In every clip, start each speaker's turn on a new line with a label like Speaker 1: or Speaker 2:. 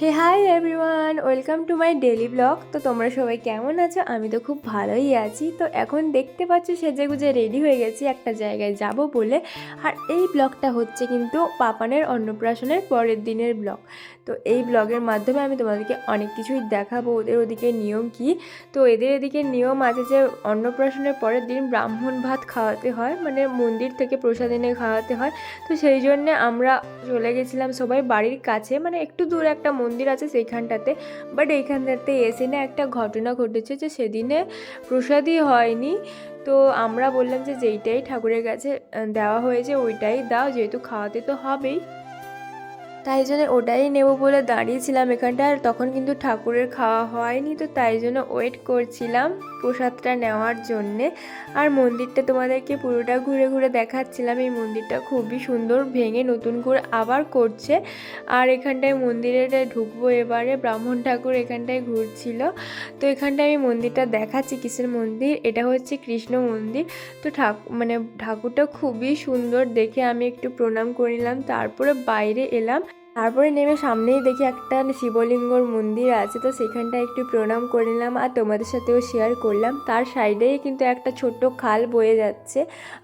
Speaker 1: Hey hi everyone welcome to my daily vlog তো তোমরা সবাই কেমন আছো? আমি তো খুব ভালোই আছি। তো এখন দেখতে পাচ্ছ সেজে গুজে রেডি হয়ে গেছি একটা জায়গায় যাব বলে। আর এই ব্লগটা হচ্ছে কিন্তু পাপানের অন্নপ্রাশনের পরের দিনের ব্লগ তো এই ব্লগের মাধ্যমে আমি তোমাদেরকে অনেক কিছুই দেখাবো। ওদের ওদিকে নিয়ম কি? তো এদের এদিকে নিয়ম আছে যে অন্নপ্রাশনের পরের দিন ব্রাহ্মণ ভাত খাওয়াতে হয়। মানে মন্দির থেকে প্রসাদ এনে খাওয়াতে হয়। তো সেই জন্যে আমরা চলে গেছিলাম সবাই বাড়ির কাছে। মানে একটু দূরে একটা মন্দির আছে সেইখানটাতে। বাট এইখানটাতে এসে না একটা ঘটনা ঘটেছে যে সেদিনে প্রসাদই হয়নি। তো আমরা বললাম যে যেইটাই ঠাকুরের কাছে দেওয়া হয়েছে ওইটাই দাও, যেহেতু খাওয়াতে তো হবেই। তাই জন্য ওটাই নেব বলে দাঁড়িয়েছিলাম এখানটা আর তখন কিন্তু ঠাকুরের খাওয়া হয়নি, তো তাই জন্য ওয়েট করছিলাম প্রসাদটা নেওয়ার জন্যে। আর মন্দিরটা তোমাদেরকে পুরোটা ঘুরে ঘুরে দেখাচ্ছিলাম। এই মন্দিরটা খুবই সুন্দর, ভেঙে নতুন করে আবার করছে। আর এখানটায় মন্দিরে ঢুকবো এবারে, ব্রাহ্মণ ঠাকুর এখানটায় ঘুরছিল। তো এখানটায় আমি মন্দিরটা দেখাচ্ছি কিসের মন্দির। এটা হচ্ছে কৃষ্ণ মন্দির। তো ঠাকুর মানে ঠাকুরটা খুবই সুন্দর, দেখে আমি একটু প্রণাম করে নিলাম তারপরে বাইরে এলাম। তারপরে নেমে সামনেই দেখি একটা শিবলিঙ্গর মন্দির আছে, তো সেখানটা একটু প্রণাম করে নিলাম আর তোমাদের সাথেও শেয়ার করলাম। তার সাইডেই কিন্তু একটা ছোট্ট খাল বয়ে যাচ্ছে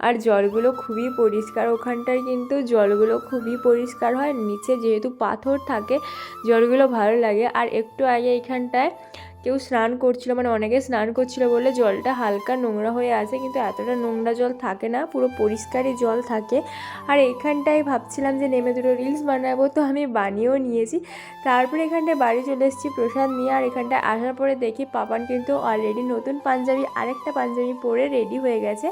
Speaker 1: আর জলগুলো খুবই পরিষ্কার। ওখানটার কিন্তু জলগুলো খুবই পরিষ্কার হয়। নিচে যেহেতু পাথর থাকে, জলগুলো ভালো লাগে। আর একটু আগে এখানটায় কেউ স্নান করছিল মানে অনেকে স্নান করছিল বলে জলটা হালকা নোংরা হয়ে আছে, কিন্তু এতটা নোংরা জল থাকে না, পুরো পরিষ্কারই জল থাকে। আর এখানটায় ভাবছিলাম যে নেমে দুটো রিলস বানাবো, তো আমি বানিয়েও নিয়েছি। তারপরে এখানটায় বাড়ি চলে এসেছি প্রসাদ নিয়ে, আর এখানটায় আসার পরে দেখি পাপান কিন্তু অলরেডি নতুন পাঞ্জাবি, আরেকটা পাঞ্জাবি পরে রেডি হয়ে গেছে।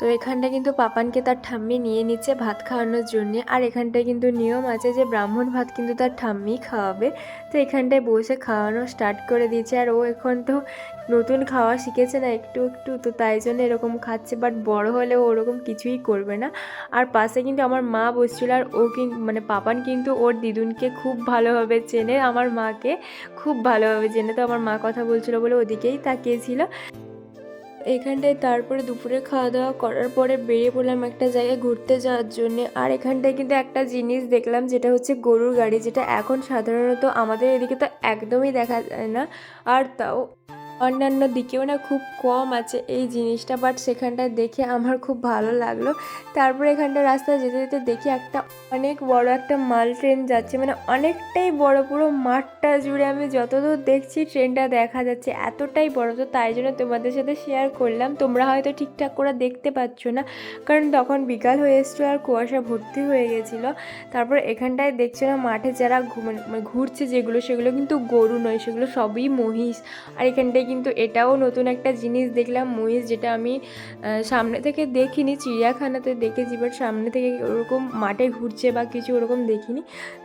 Speaker 1: তো এখানটা কিন্তু পাপানকে তার ঠাম্মি নিয়ে নিচ্ছে ভাত খাওয়ানোর জন্যে। আর এখানটায় কিন্তু নিয়ম আছে যে ব্রাহ্মণ ভাত কিন্তু তার ঠাম্মি খাওয়াবে। তো এখানটায় বসে খাওয়ানো স্টার্ট করে দিয়েছে আর ও এখন তো নতুন খাওয়া শিখেছে না একটু একটু, তো তাই জন্য এরকম খাচ্ছে। বাট বড় হলে ওরকম কিছুই করবে না। আর পাশে কিন্তু আমার মা বসছিল। আর ও কিন্তু মানে পাপান কিন্তু ওর দিদুনকে খুব ভালোভাবে চেনে। আমার মাকে খুব ভালোভাবে চেনে। তো আমার মা কথা বলছিল বলে ওদিকেই তাকিয়েছিল। এখানটায় তারপরে দুপুরে খাওয়া দাওয়া করার পরে বেরিয়ে পড়লাম একটা জায়গায় ঘুরতে যাওয়ার জন্য। আর এখানটায় কিন্তু একটা জিনিস দেখলাম, যেটা হচ্ছে গরুর গাড়ি, যেটা এখন সাধারণত আমাদের এদিকে তো একদমই দেখা যায় না। আর তাও অন্যান্য দিকেও না খুব কম আছে এই জিনিসটা বাট সেখানটায় দেখে আমার খুব ভালো লাগল। তারপরে এখানটা রাস্তায় যেতে যেতে দেখি একটা অনেক বড় একটা মাল ট্রেন যাচ্ছে মানে অনেকটাই বড়, পুরো মাঠটা জুড়ে আমি যতদূর দেখছি ট্রেনটা দেখা যাচ্ছে এতটাই বড়। তো তাই জন্য তোমাদের সাথে শেয়ার করলাম, তোমরা হয়তো ঠিকঠাক করে দেখতে পাচ্ছ না, কারণ তখন বিকাল হয়ে এসছো আর কুয়াশা ভর্তি হয়ে গেছিল। তারপর এখানটায় দেখছ না মাঠে যারা মানে ঘুরছে যেগুলো, সেগুলো কিন্তু গরু নয়, সেগুলো সবই মহিষ। আর এখানটায় কিন্তু এটাও নতুন একটা জিনিস দেখলাম মহিষ যেটা আমি সামনে থেকে দেখিনি, চিড়িয়াখানাতে দেখেছি বাট সামনে থেকে ওরকম মাঠে ঘুরছে বা কিছু ওরকম দেখিনি।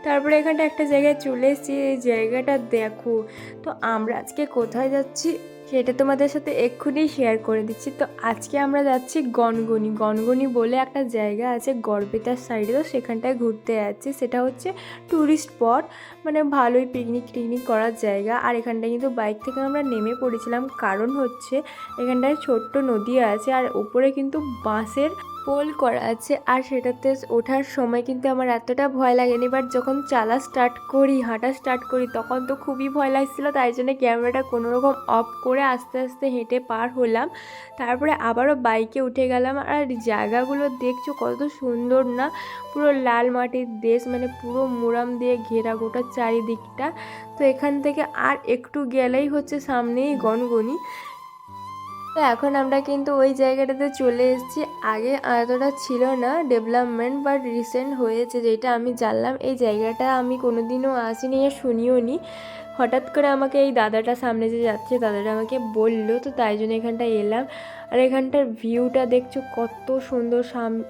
Speaker 1: তারপরে এখানটা একটা জায়গায় চলে এসেছি, এই জায়গাটা দেখো। তো আমরা আজকে কোথায় যাচ্ছি? সেটা তোমাদের সাথে এক্ষুনি শেয়ার করে দিচ্ছি। তো আজকে আমরা যাচ্ছি গনগনি। গনগনি বলে একটা জায়গা আছে গড়বেতার সাইডে তো সেখানটায় ঘুরতে যাচ্ছি। সেটা হচ্ছে ট্যুরিস্ট স্পট মানে ভালোই পিকনিক টিকনিক করার জায়গা। আর এখানটায় কিন্তু বাইক থেকে আমরা নেমে পড়েছিলাম। কারণ হচ্ছে এখানটায় ছোট্ট নদী আছে আর উপরে কিন্তু বাঁশের পোল করা আছে আর সেটাতে ওঠার সময় কিন্তু আমার এতটা ভয় লাগেনি বাট যখন চালা স্টার্ট করি, হাঁটা স্টার্ট করি, তখন তো খুবই ভয় লাগছিল, তাই জন্য ক্যামেরাটা কোনো রকম অফ করে আস্তে আস্তে হেঁটে পার হলাম। তারপরে আবারও বাইকে উঠে গেলাম আর জায়গাগুলো দেখছ কত সুন্দর না, পুরো লাল মাটির দেশ মানে পুরো মুরাম দিয়ে ঘেরা গোটা চারিদিকটা। তো এখান থেকে আর একটু গেলেই হচ্ছে সামনেই গনগনি। তো এখন আমরা কিন্তু ওই জায়গাটাতে চলে এসেছি। আগে এতটা ছিল না ডেভেলপমেন্ট বাট রিসেন্ট হয়েছে যেটা আমি জানলাম। এই জায়গাটা আমি কোনোদিনও আসিনি আর শুনিও নি। হঠাৎ করে আমাকে এই দাদাটা সামনে যে যাচ্ছে, দাদাটা আমাকে বলল, তো তাই জন্য এখানটায় এলাম। আর এখানটার ভিউটা দেখছ কত সুন্দর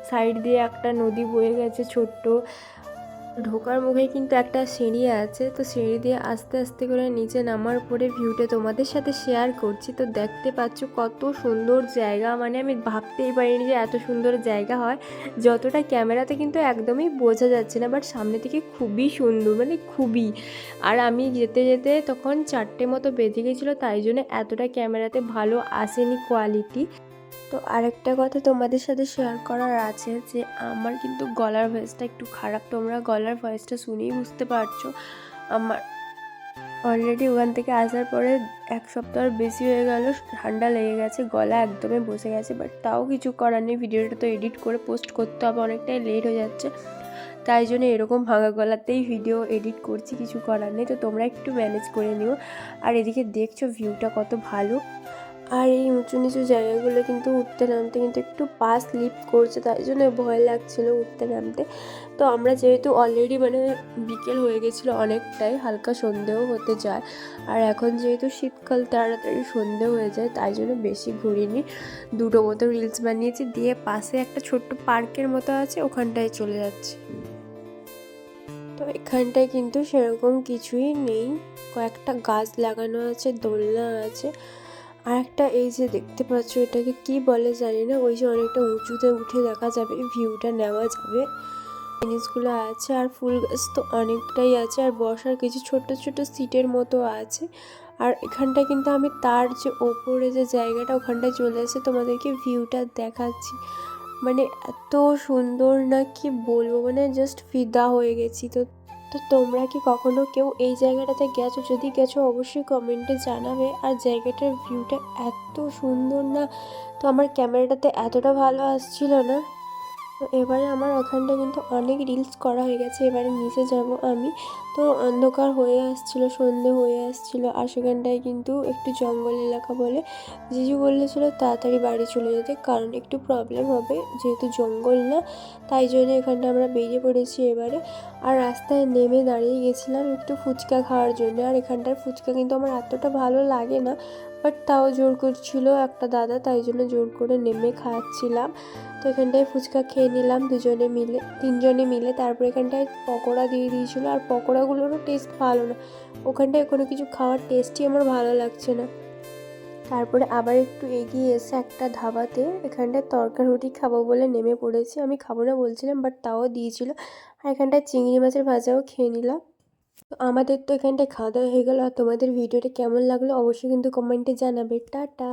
Speaker 1: সাইড দিয়ে একটা নদী বয়ে গেছে ছোট্ট। ঢোকার মুখে কিন্তু একটা সিঁড়ি আছে। তো সিঁড়ি দিয়ে আস্তে আস্তে করে নিচে নামার পরে ভিউটা তোমাদের সাথে শেয়ার করছি। তো দেখতে পাচ্ছ কত সুন্দর জায়গা। মানে আমি ভাবতেই পারিনি যে এত সুন্দর জায়গা হয়। যতটা ক্যামেরাতে কিন্তু একদমই বোঝা যাচ্ছে না বাট সামনে থেকে খুবই সুন্দর মানে খুবই। আর আমি যেতে যেতে তখন চারটে মতো বেজে গেছিল, তাই জন্য এতটা ক্যামেরাতে ভালো আসেনি কোয়ালিটি তো আরেকটা কথা তোমাদের সাথে শেয়ার করার আছে যে, আমার কিন্তু গলার ভয়েসটা একটু খারাপ। তোমরা গলার ভয়েসটা শুনেই বুঝতে পারছ। আমার অলরেডি ওখান থেকে আসার পরে এক সপ্তাহ বেশি হয়ে গেল, ঠান্ডা লেগে গেছে, গলা একদমই বসে গেছে বাট তাও কিছু করার নেই। ভিডিওটা তো এডিট করে পোস্ট করতে হবে, অনেকটাই লেট হয়ে যাচ্ছে। তাই জন্য এরকম ভাঙা গলাতেই ভিডিও এডিট করছি, কিছু করার নেই। তো তোমরা একটু ম্যানেজ করে নিও। আর এদিকে দেখছ ভিউটা কত ভালো। আর এই উঁচু নিচু জায়গাগুলো কিন্তু উঠতে নামতে কিন্তু একটু পা স্লিপ করছে, তাই জন্য ভয় লাগছিল উঠতে নামতে। তো আমরা যেহেতু অলরেডি মানে বিকেল হয়ে গেছিল অনেকটাই, হালকা সন্ধেও হতে যায়। আর এখন যেহেতু শীতকাল, তাড়াতাড়ি সন্ধে হয়ে যায়, তাই জন্য বেশি ঘুরিনি। দুটো মতো রিলস বানিয়েছি, দিয়ে পাশে একটা ছোট্ট পার্কের মতো আছে, ওখানটায় চলে যাচ্ছে। তো এখানটায় কিন্তু সেরকম কিছুই নেই। কয়েকটা গাছ লাগানো আছে, দোলনা আছে। আর একটা এই যে দেখতে পাচ্ছ, এটাকে কি বলে জানি না, ওই যে অনেকটা উঁচুতে উঠে দেখা যাবে, ভিউটা নেওয়া যাবে। জিনিসগুলো আছে, আর ফুল গাছ তো অনেকটাই আছে, আর বসার কিছু ছোট ছোট সিটের মতো আছে। আর এখানটা কিন্তু আমি তার যে ওপরে যে জায়গাটা, ওখানটায় চলে এসে তোমাদেরকে ভিউটা দেখাচ্ছি। মানে এত সুন্দর না কি বলব মানে জাস্ট ফিদা হয়ে গেছি। তো তো তোমরা কি কখনো কেউ এই জায়গাটাতে গেছো? যদি গেছো, অবশ্যই কমেন্টে জানাবে। আর জায়গাটার ভিউটা এত সুন্দর না। তো আমার ক্যামেরাটাতে এতটা ভালো আসছিল না। তো এবারে আমার ওখানটা কিন্তু অনেক রিলস করা হয়ে গেছে, এবারে নিচে যাব আমি। তো অন্ধকার হয়ে আসছিল, সন্ধে হয়ে আসছিল, আর সেখানটায় কিন্তু একটু জঙ্গল এলাকা বলে জিজু বলেছিল তাড়াতাড়ি বাড়ি চলে যেতে, কারণ একটু প্রবলেম হবে, যেহেতু জঙ্গল না, তাই জন্য এখানটা আমরা বেরিয়ে পড়েছি এবারে। আর রাস্তায় নেমে দাঁড়িয়ে গেছিলাম একটু ফুচকা খাওয়ার জন্য, আর এখানটার ফুচকা কিন্তু আমার এতটা ভালো লাগে না বাট তাও জোর করছিল একটা দাদা, তাই জন্য জোর করে নেমে খাওয়াচ্ছিলাম তো এখানটায় ফুচকা খেয়ে নিলাম দুজনে মিলে, তিনজনে মিলে। তারপর এখানটায় পকোড়া দিয়ে দিয়েছিলো আর পকোড়াগুলোরও টেস্ট ভালো না। ওখানটায় কোনো কিছু খাওয়ার টেস্টই আমার ভালো লাগছে না। তারপরে আবার একটু এগিয়ে এসে একটা ধাবাতে এখানটায় তরকা রুটি খাব বলে নেমে পড়েছি। আমি খাব না বলছিলাম বাট তাও দিয়েছিল। আর এখানটায় চিংড়ি মাছের ভাজাও খেয়ে নিলাম। তো আমাদের তো এখানটায় খাওয়া দাওয়া হয়ে গেল। আর তোমাদের ভিডিওটা কেমন লাগল অবশ্যই কিন্তু কমেন্টে জানাবে। টাটা।